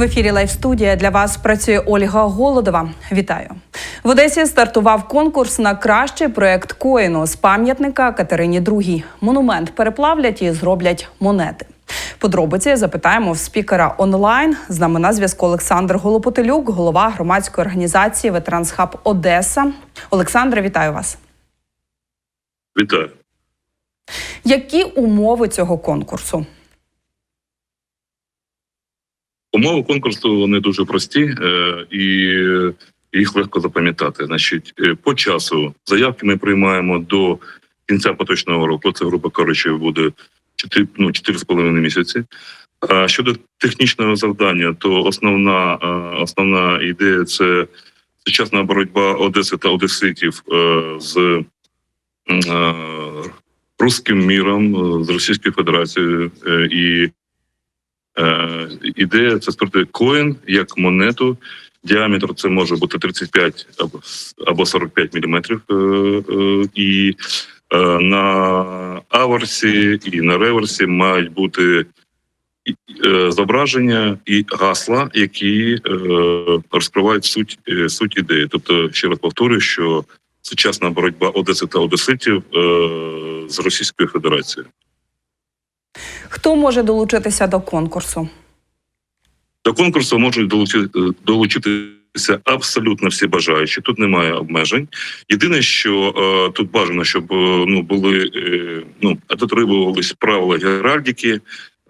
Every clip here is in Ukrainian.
В ефірі Лайф студія для вас працює Ольга Голодова. Вітаю в Одесі. Стартував конкурс на кращий проект коїну з пам'ятника Катерині II. Монумент переплавлять і зроблять монети. Подробиці запитаємо в спікера онлайн. З нами на зв'язку Олександр Голопотелюк, голова громадської організації Ветеранс-Хаб Одеса. Олександре, вітаю вас. Вітаю. Які умови цього конкурсу? Умови конкурсу вони дуже прості е, і їх легко запам'ятати. Значить, е, по часу заявки ми приймаємо до кінця поточного року. Це грубо кажучи, буде 4, ну, 4,5 місяці. А щодо технічного завдання, то основна е, основна ідея це сучасна боротьба Одеси та Одеситів з руським міром, з Російською Федерацією і ідея це створити коін як монету. Діаметр це може бути 35 або, або 45 міліметрів. Е, е, і е, на аверсі і на реверсі мають бути е, зображення і гасла, які е, розкривають суть, е, суть ідеї. Тобто, ще раз повторюю, що сучасна боротьба Одеси та Одеситів е, з Російською Федерацією. Хто може долучитися до конкурсу? До конкурсу можуть долучити, долучитися абсолютно всі бажаючі. Тут немає обмежень. Єдине, що е, тут бажано, щоб е, ну були е, ну дотримувались правила геральдики,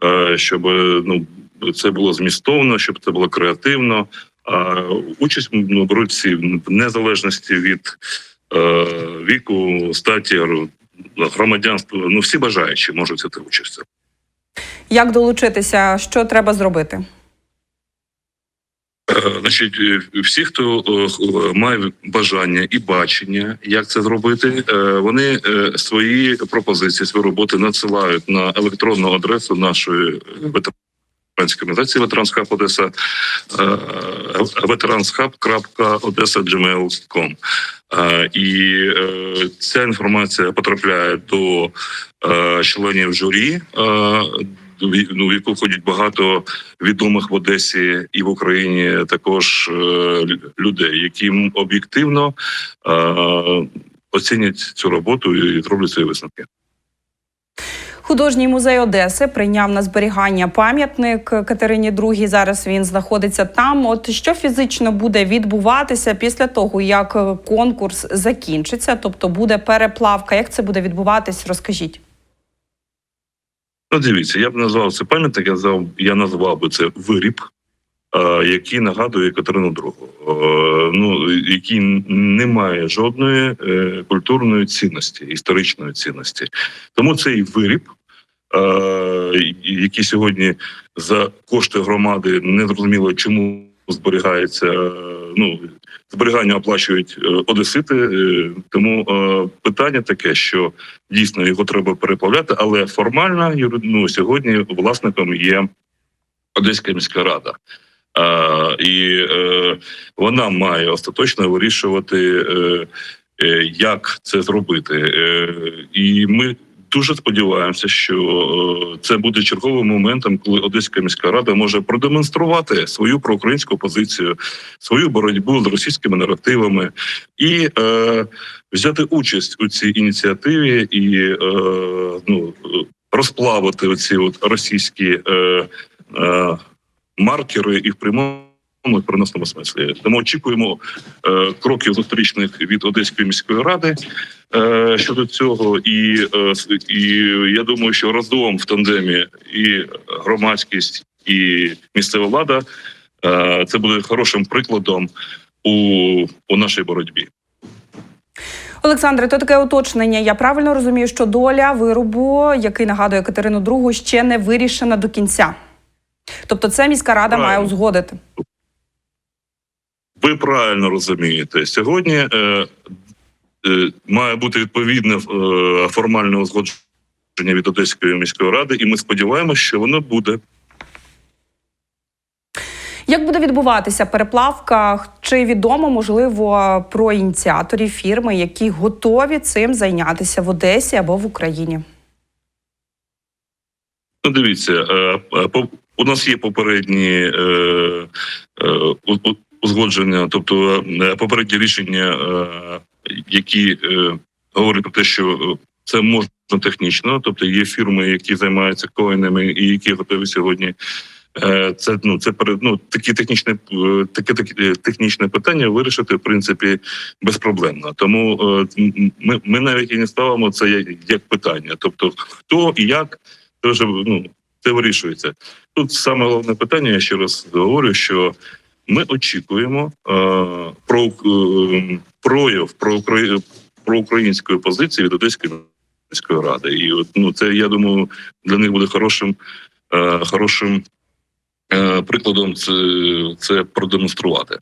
е, щоб е, ну це було змістовно, щоб це було креативно. А участь ну, беруть в незалежності від е, віку, статі, громадянства. Ну всі бажаючі можуть взяти участь. Як долучитися? Що треба зробити? Е, Значить, е, всі, хто е, має бажання і бачення, як це зробити, вони свої пропозиції, свої роботи надсилають на електронну адресу нашої ветеранської організації Ветеранс-Хаб Одеса veteransхаб.odessa.gmail.com. Е, І ця інформація потрапляє до членів журі. Е, в- ну, в яку входять багато відомих в Одесі і в Україні також е, людей, які об'єктивно е, оцінять цю роботу і зроблять свої висновки. Художній музей Одеси прийняв на зберігання пам'ятник Катерині II. Зараз він знаходиться там. От що фізично буде відбуватися після того, як конкурс закінчиться, тобто буде переплавка. Як це буде відбуватись? Розкажіть. Ну, дивіться, я б назвав це пам'ятник, я назвав, я назвав би це виріб, е, який нагадує Катерину II, е, ну, який не має жодної е, культурної цінності, історичної цінності. Тому цей виріб, який сьогодні за кошти громади не зрозуміло, чому зберігається. е, Ну, зберігання оплачують е, одесити, е, тому питання таке, що дійсно його треба переплавляти, але формально ну, сьогодні власником є Одеська міська рада. А, і е, вона має остаточно вирішувати, е, е, як це зробити. Е, і ми дуже сподіваємося, що е, це буде черговим моментом, коли Одеська міська рада може продемонструвати свою проукраїнську позицію, свою боротьбу з російськими наративами і е, взяти участь у цій ініціативі і е, ну, розплавити оці от російські е, е, маркери і в прямому в переносному смислі. Тому очікуємо е, кроків зустрічних від Одеської міської ради е, щодо цього, і, е, і я думаю, що разом в тандемі і громадськість, і місцева влада е, це буде хорошим прикладом у, у нашій боротьбі. Олександре, то таке уточнення. Я правильно розумію, що доля виробу, який нагадує Катерину II, ще не вирішена до кінця. Тобто, це міська рада має узгодити. Ви правильно розумієте. Сьогодні е, е, має бути відповідне е, формальне узгодження від Одеської міської ради, і ми сподіваємося, що воно буде. Як буде відбуватися переплавка? Чи відомо можливо про ініціаторів фірми, які готові цим зайнятися в Одесі або в Україні? Ну, дивіться, е, е, по- У нас є попередні е, узгодження, тобто е, попередні рішення, е, які е, говорять про те, що це можна технічно, тобто є фірми, які займаються коїнами і які готові сьогодні. Це ну це ну такі технічне таке таке технічне питання вирішити в принципі безпроблемно. Тому ми, ми навіть і не ставимо це як, як питання. Тобто, хто і як це вже ну це вирішується. Тут саме головне питання. Я ще раз говорю, що ми очікуємо е, про е, прояв про Украї- проукраїнської позиції від Одеської міської ради. І от ну це я думаю для них буде хорошим, е, хорошим е, прикладом це, це продемонструвати.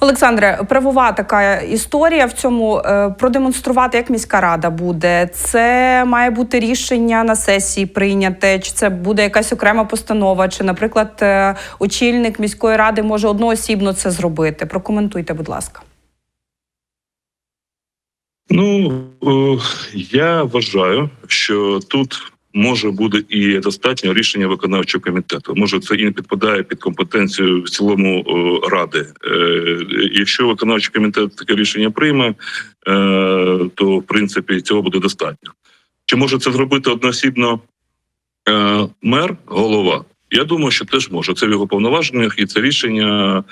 Олександре, правова така історія в цьому е, продемонструвати, як міська рада буде. Це має бути рішення на сесії прийняте, чи це буде якась окрема постанова, чи, наприклад, е, очільник міської ради може одноосібно це зробити. Прокоментуйте, будь ласка. Ну е, я вважаю, що тут може бути і достатньо рішення виконавчого комітету. Може, це і не підпадає під компетенцію в цілому е, ради. Е, Якщо виконавчий комітет таке рішення прийме, е, то в принципі цього буде достатньо. Чи може це зробити одноосібно мер, голова? Я думаю, що теж може. Це в його повноваженнях, і це рішення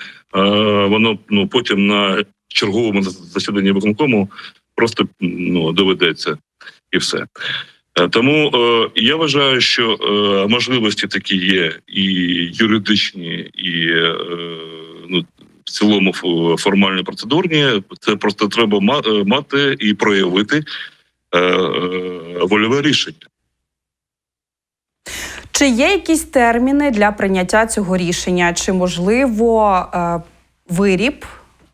воно ну потім на черговому засіданні виконкому просто ну доведеться і все. Е, Тому е, я вважаю, що е, можливості такі є і юридичні, і ну в цілому формально процедурні. Це просто треба мати і проявити вольове рішення. Чи є якісь терміни для прийняття цього рішення? Чи можливо виріб,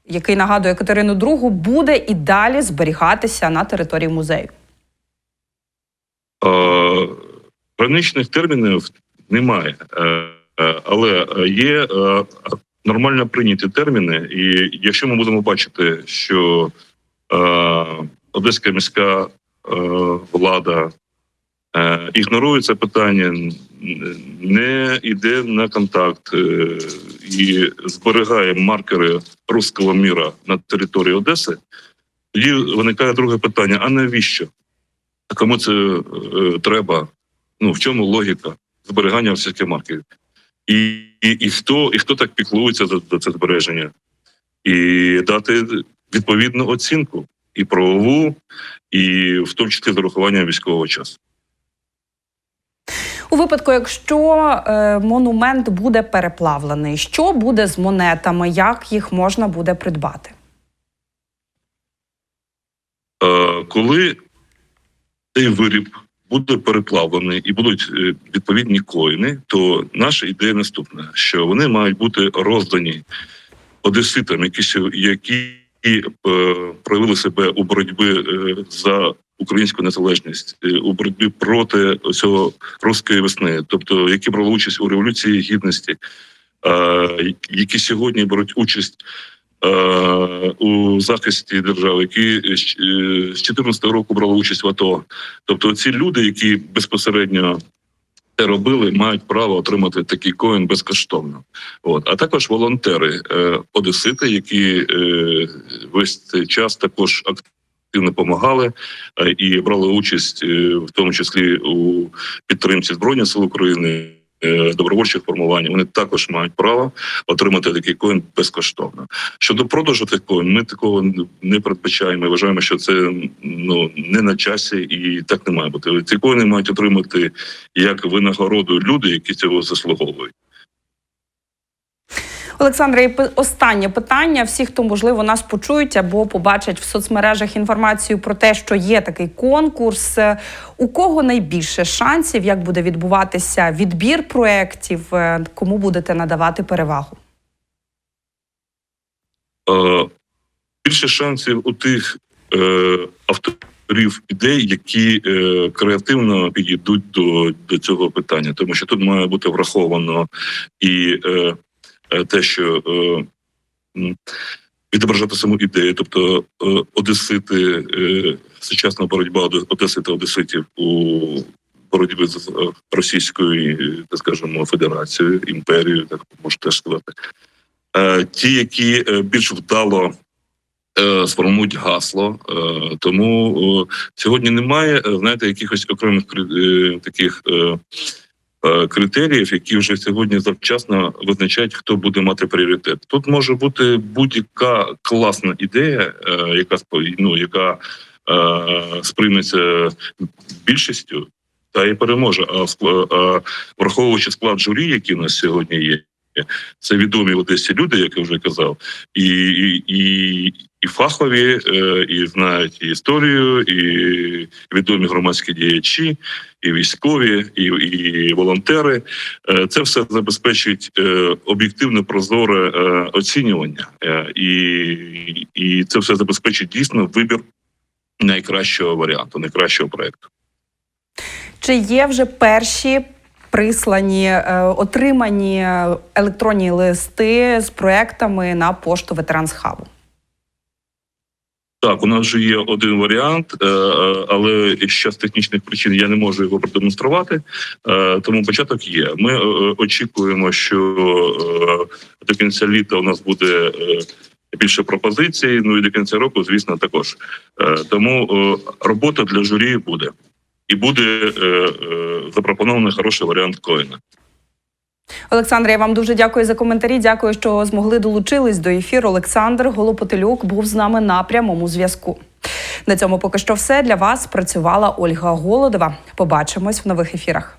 який нагадує Катерину II, буде і далі зберігатися на території музею? Е, Граничних термінів немає, Е, е, але є нормально прийняті терміни. І якщо ми будемо бачити, що Одеська міська влада ігнорує це питання, не йде на контакт і зберігає маркери руського міра на території Одеси, тоді виникає друге питання: а навіщо? Кому це е, треба? Ну в чому логіка зберігання всіх маркерів? І, і, і хто і хто так піклується за, за це збереження? І дати відповідну оцінку і правову, і в тому числі з урахуванням військового часу. У випадку, якщо е, монумент буде переплавлений, що буде з монетами, як їх можна буде придбати? Е, коли цей виріб буде переплавлений і будуть е, відповідні коїни, то наша ідея наступна: що вони мають бути роздані одеситам, які, які е, проявили себе у боротьбі е, за українську незалежність, у боротьбі проти цього руської весни, тобто які брали участь у революції гідності, які сьогодні беруть участь у захисті держави, які з е, з 14 року брали участь в АТО. Тобто, ці люди, які безпосередньо це робили, мають право отримати такий коін безкоштовно. От а також волонтери, е, одесити, які е, весь цей час також активно допомагали е, і брали участь, е, в тому числі у підтримці збройних сил України. Е, Добровольчих формувань вони також мають право отримати такий коін безкоштовно. Щодо продажу тих коін, ми такого не передбачаємо. Ми Вважаємо, що це ну не на часі, і так не має бути. Ці коїни мають отримати як винагороду люди, які цього заслуговують. Олександре, і останнє питання. Всі, хто можливо нас почують або побачать в соцмережах інформацію про те, що є такий конкурс. е, У кого найбільше шансів, як буде відбуватися відбір проєктів, е, кому будете надавати перевагу? Е, більше шансів у тих е, авторів ідей, які е, креативно підійдуть до, до цього питання, тому що тут має бути враховано і е, те, що е, відображати саму ідею, тобто е, одесити, е, сучасна боротьба Оде- Одеси та Одеситів у боротьби з е, Російською, е, так скажемо, Федерацією, імперією, так можна теж сказати. Е, Ті, які е, більш вдало е, сформують гасло. Е, Тому е, сьогодні немає, е, знаєте, якихось окремих е, таких. Е, Критеріїв, які вже сьогодні завчасно визначають, хто буде мати пріоритет. Тут може бути будь-яка класна ідея, е, яка ну, яка е, сприйметься більшістю, та і переможе. А враховуючи склад журі, який у нас сьогодні є, це відомі в Одесі люди, як я вже казав, і, і, і, і фахові, е, і знають і історію, і відомі громадські діячі, і військові, і, і волонтери. Е, Це все забезпечить е, об'єктивне прозоре оцінювання, і, і це все забезпечить дійсно вибір найкращого варіанту, найкращого проекту. Чи є вже перші прислані е, отримані електронні листи з проектами на пошту Ветеранс-хабу? Так, у нас вже є один варіант, е, е, але ще з технічних причин я не можу його продемонструвати. Тому початок є. Ми очікуємо, що до кінця літа у нас буде більше пропозицій. Ну і до кінця року, звісно, також. Тому робота для журі буде. І буде е, е, запропонований хороший варіант коїна. Олександр, я вам дуже дякую за коментарі. Дякую, що змогли долучились до ефіру. Олександр Голопотелюк був з нами на прямому зв'язку. На цьому поки що все для вас працювала Ольга Голодова. Побачимось в нових ефірах.